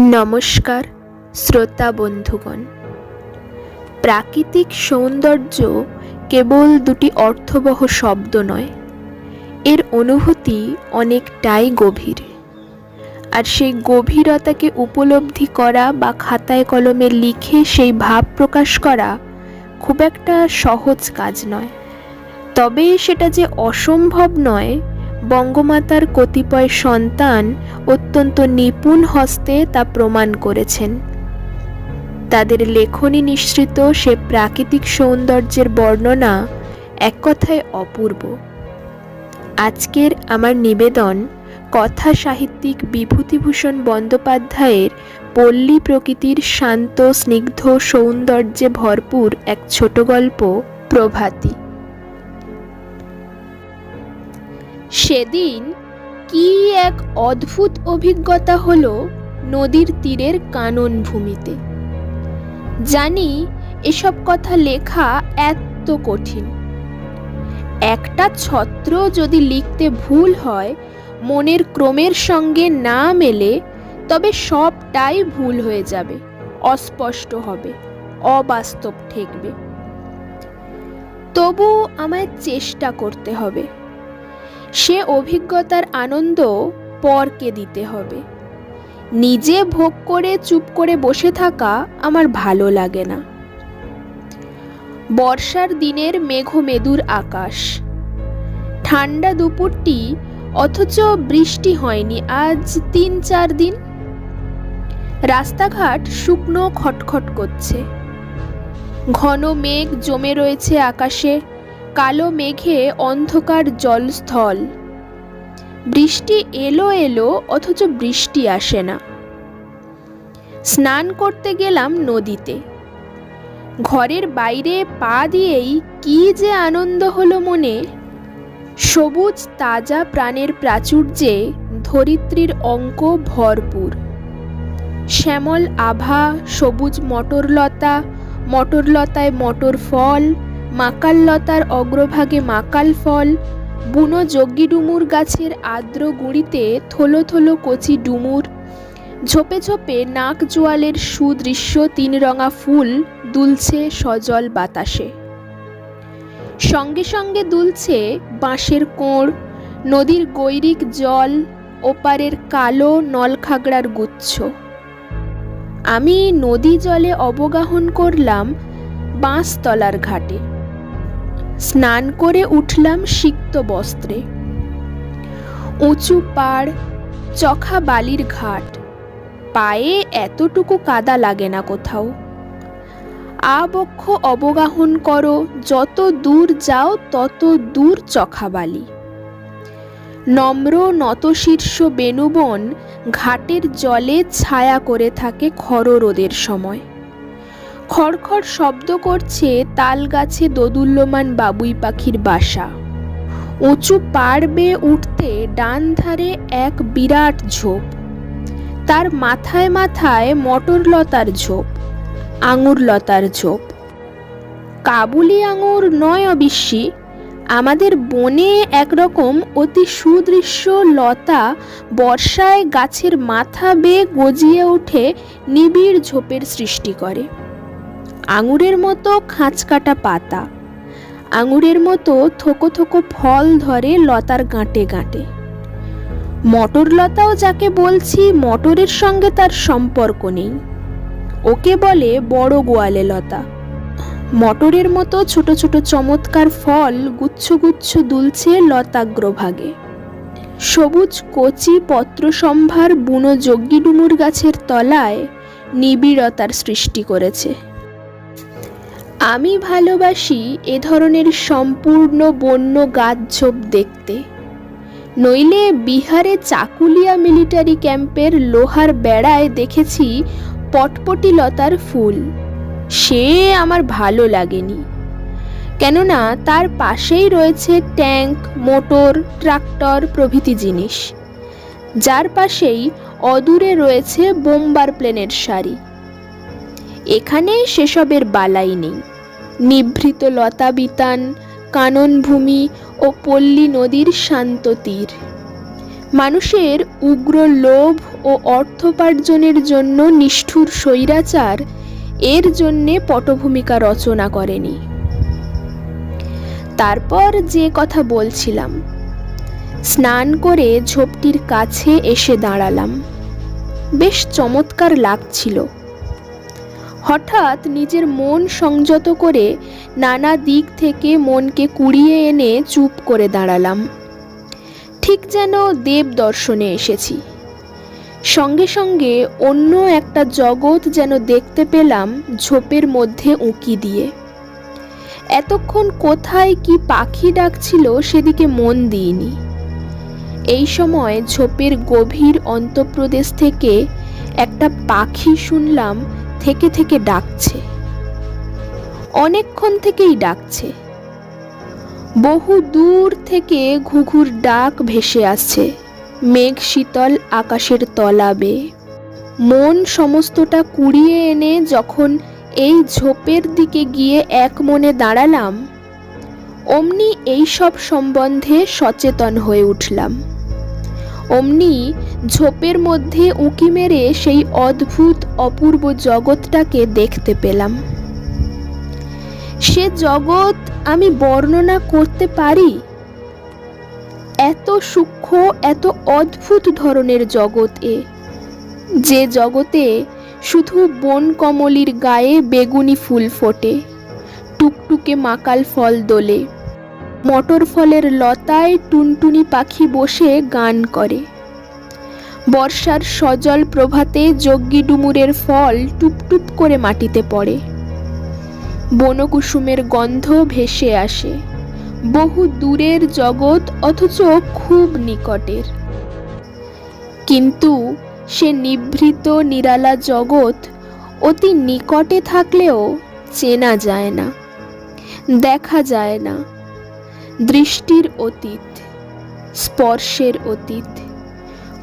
নমস্কার, শ্রোতা বন্ধুগণ। প্রাকৃতিক সৌন্দর্য কেবল দুটি অর্থবহ শব্দ নয়, এর অনুভূতি অনেকটাই গভীর। আর সেই গভীরতাকে উপলব্ধি করা বা খাতায় কলমে লিখে সেই ভাব প্রকাশ করা খুব একটা সহজ কাজ নয়। তবে সেটা যে অসম্ভব নয়, বঙ্গমাতার কতিপয় সন্তান অত্যন্ত নিপুণ হস্তে তা প্রমাণ করেছেন। তাদের লেখনী নিঃসৃত সে প্রাকৃতিক সৌন্দর্যের বর্ণনা এক কথায় অপূর্ব। আজকের আমার নিবেদন কথা সাহিত্যিক বিভূতিভূষণ বন্দ্যোপাধ্যায়ের পল্লী প্রকৃতির শান্ত, স্নিগ্ধ সৌন্দর্যে ভরপুর এক ছোট গল্প, প্রভাতী। সেদিন কি এক অদ্ভুত অভিজ্ঞতা হলো নদীর তীরের কানন ভূমিতে। জানি এসব কথা লেখা এত কঠিন। একটা ছত্র যদি লিখতে ভুল হয়, মনের ক্রমের সঙ্গে না মেলে, তবে সবটাই ভুল হয়ে যাবে, অস্পষ্ট হবে, অবাস্তব ঠেকবে। তবু আমায় চেষ্টা করতে হবে। সে অভিজ্ঞতার আনন্দ পরকে দিতে হবে। নিজে ভোগ করে, চুপ করে বসে থাকা আমার ভালো লাগে না। বর্ষার দিনের মেঘমেদুর আকাশ। ঠান্ডা দুপুরটি, অথচ বৃষ্টি হয়নি আজ তিন চার দিন। রাস্তাঘাট শুকনো খটখট করছে। ঘন মেঘ জমে রয়েছে আকাশে। কালো মেঘে অন্ধকার জলস্থল। বৃষ্টি এলো এলো, অথচ বৃষ্টি আসে না। স্নান করতে গেলাম নদীতে। ঘরের বাইরে পা দিয়েই কি যে আনন্দ হলো মনে। সবুজ তাজা প্রাণের প্রাচুর্যে ধরিত্রীর অঙ্ক ভরপুর। শ্যামল আভা, সবুজ মটরলতা, মটরলতায় মটর ফল মাকাললতার অগ্রভাগে মাকাল ফল, বুনো যজ্ঞি ডুমুর গাছের আর্দ্র গুঁড়িতে থলো থলো কচি ডুমুর, ঝোপে ঝোপে নাক জোয়ালের সুদৃশ্য তিন রঙা ফুল দুলছে সজল বাতাসে। সঙ্গে সঙ্গে দুলছে বাঁশের কোঁড়, নদীর গৈরিক জল, ওপারের কালো নলখাগড়ার গুচ্ছ। আমি নদী জলে অবগাহন করলাম বাঁশতলার ঘাটে। স্নান করে উঠলাম সিক্ত বস্ত্রে। উঁচু পাড়, চখা বালির ঘাট। পায়ে এতটুকু কাদা লাগে না কোথাও। আবক্ষ অবগাহন করো, যত দূর যাও তত দূর চখাবালি নম্র নতশীর্ষ বেনুবন ঘাটের জলে ছায়া করে থাকে খর রোদের সময়। খড়খড় শব্দ করছে তাল গাছে দোদুল্যমান বাবুই পাখির বাসা। উঁচু পাড় বেয়ে উঠতে ডান ধারে এক বিরাট ঝোপ। তার মাথায় মাথায় মটর লতার ঝোপ, আঙুর লতার ঝোপ। কাবুলি আঙুর নয় অবিশ্যি আমাদের বনে একরকম অতি সুদৃশ্য লতা বর্ষায় গাছের মাথা বেয়ে গজিয়ে ওঠে নিবিড় ঝোপের সৃষ্টি করে। আঙুরের মতো খাঁচকাটা পাতা। আঙুরের মতো থোকো থোকো ফল ধরে লতার গাঁটে গাঁটে। মটর লতাও যাকে বলছি, মটরের সঙ্গে তার সম্পর্ক নেই। ওকে বলে বড় গোয়ালে লতা। মটরের মতো ছোট ছোট চমৎকার ফল গুচ্ছ গুচ্ছ দুলছে লতাগ্রভাগে। সবুজ কচি পত্র সম্ভার বুনো যজ্ঞিডুমুর গাছের তলায় নিবিড়তার সৃষ্টি করেছে। আমি ভালোবাসি এ ধরনের সম্পূর্ণ বন্য গাছঝোপ দেখতে। নইলে বিহারে চাকুলিয়া মিলিটারি ক্যাম্পের লোহার বেড়ায় দেখেছি পটপটি লতার ফুল। সে আমার ভালো লাগেনি। কেননা তার পাশেই রয়েছে ট্যাঙ্ক, মোটর, ট্রাক্টর প্রভৃতি জিনিস। যার পাশেই অদূরে রয়েছে বোম্বার প্লেনের সারি। এখানে সেসবের বালাই নেই। নিভৃত লতা বিতান কাননভূমি ও পল্লী নদীর শান্ত তীর। মানুষের উগ্র লোভ ও অর্থোপার্জনের জন্য নিষ্ঠুর স্বৈরাচার এর জন্যে পটভূমিকা রচনা করেনি। তারপর যে কথা বলছিলাম, স্নান করে ঝোপটির কাছে এসে দাঁড়ালাম। বেশ চমৎকার লাগছিল। হঠাৎ নিজের মন সংযত করে নানা দিক থেকে মনকে কুড়িয়ে এনে চুপ করে দাঁড়ালাম। ঠিক যেন দেব দর্শনে এসেছি। সঙ্গে সঙ্গে অন্য একটা জগৎ যেন দেখতে পেলাম ঝোপের মধ্যে উঁকি দিয়ে। এতক্ষণ কোথায় কি পাখি ডাকছিল সেদিকে মন দিইনি। এই সময় ঝোপের গভীর অন্তঃপ্রদেশ থেকে একটা পাখি শুনলাম থেকে থেকে ডাকছে। অনেকক্ষণ থেকেই ডাকছে। বহু দূর থেকে ঘুঘুর ডাক ভেসে আসছে। মেঘ শীতল আকাশের তলাবে। মন সমস্তটা কুড়িয়ে এনে যখন এই ঝোপের দিকে গিয়ে এক মনে দাঁড়ালাম, অমনি এই সব সম্বন্ধে সচেতন হয়ে উঠলাম। অমনি ঝোপের মধ্যে উঁকি মেরে সেই অদ্ভুত অপূর্ব জগৎটাকে দেখতে পেলাম। সে জগৎ আমি বর্ণনা করতে পারি? এত সূক্ষ্ম, এত অদ্ভুত ধরনের জগৎ এ। যে জগতে শুধু বন কমলির গায়ে বেগুনি ফুল ফোটে, টুকটুকে মাকাল ফল দোলে মটর ফলের লতায় টুনটুনি পাখি বসে গান করে। বর্ষার সজল প্রভাতে যজ্ঞী ডুমুরের ফল টুপটুপ করে মাটিতে পড়ে। বনকুসুমের গন্ধ ভেসে আসে। বহু দূরের জগৎ অথচ খুব নিকটের। কিন্তু সে নিভৃত নিরালা জগৎ অতি নিকটে থাকলেও চেনা যায় না, দেখা যায় না। দৃষ্টির অতীত, স্পর্শের অতীত।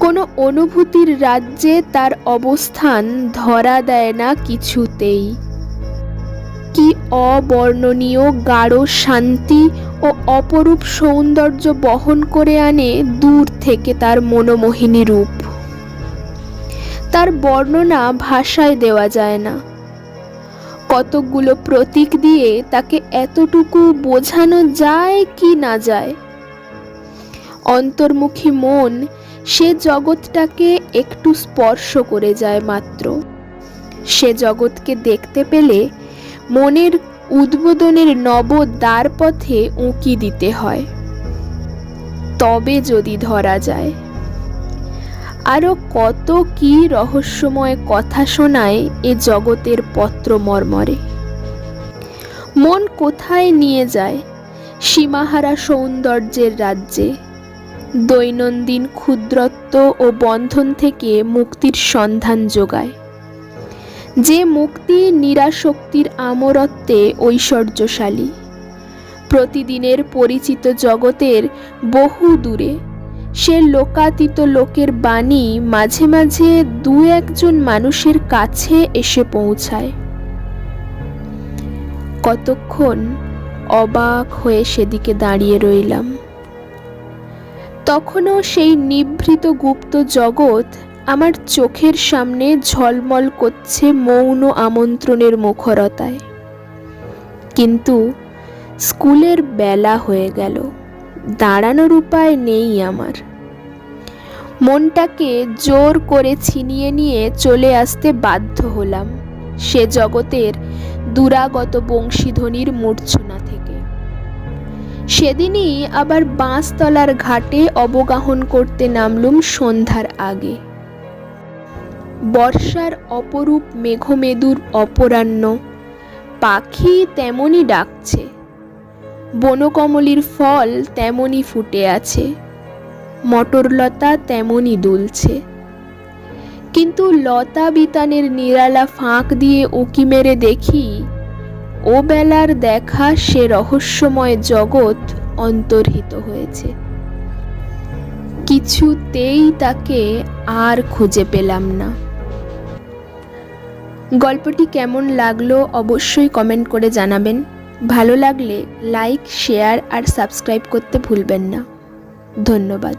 কোনো অনুভূতির রাজ্যে তার অবস্থান ধরা দেয় না কিছুতেই। কি অবর্ণনীয় গাঢ় শান্তি ও অপরূপ সৌন্দর্য বহন করে আনে দূর থেকে তার মনোমোহিনী রূপ। তার বর্ণনা ভাষায় দেওয়া যায় না। কতকগুলো প্রতীক দিয়ে তাকে এতটুকু বোঝানো যায় কি না যায়? অন্তর্মুখী মন সে জগৎটাকে একটু স্পর্শ করে যায় মাত্র। সে জগৎকে দেখতে পেলে মনের উদ্বোধনের নব দ্বার পথে উঁকি দিতে হয়। তবে যদি ধরা যায়। আরও কত কি রহস্যময় কথা শোনায় এ জগতের পত্র মর্মরে মন কোথায় নিয়ে যায়? সীমাহারা সৌন্দর্যের রাজ্যে। দৈনন্দিন ক্ষুদ্রত্ব ও বন্ধন থেকে মুক্তির সন্ধান যোগায়। যে মুক্তি নিরাশক্তির আমরত্বে ঐশ্বর্যশালী। প্রতিদিনের পরিচিত জগতের বহু দূরে সে লোকাতীত লোকের বাণী মাঝে মাঝে দু একজন মানুষের কাছে এসে পৌঁছায়। কতক্ষণ অবাক হয়ে সেদিকে দাঁড়িয়ে রইলাম। তখনও সেই নিভৃত গুপ্ত জগৎ আমার চোখের সামনে ঝলমল করছে মৌন আমন্ত্রণের মুখরতায়। কিন্তু স্কুলের বেলা হয়ে গেল, দাঁড়ানোর উপায় নেই আমার। মনটাকে জোর করে ছিনিয়ে নিয়ে চলে আসতে বাধ্য হলাম সে জগতের দুরাগত বংশীধ্বনির মূর্ছনা থেকে। সেদিনই আবার বাঁশতলার ঘাটে অবগাহন করতে নামলুম সন্ধ্যার আগে। বর্ষার অপরূপ মেঘমেদুর অপরাহ্ন, পাখি তেমনই ডাকছে, বনকমলির ফল তেমনই ফুটে আছে, মটরলতা তেমনই দুলছে। কিন্তু লতা বিতানের নিরালা ফাঁক দিয়ে উঁকি মেরে দেখি ও বেলার দেখা সে রহস্যময় জগৎ অন্তর্হিত হয়েছে। কিছুতেই তাকে আর খুঁজে পেলাম না। গল্পটি কেমন লাগল অবশ্যই কমেন্ট করে জানাবেন। ভালো লাগলে লাইক, শেয়ার আর সাবস্ক্রাইব করতে ভুলবেন না। ধন্যবাদ।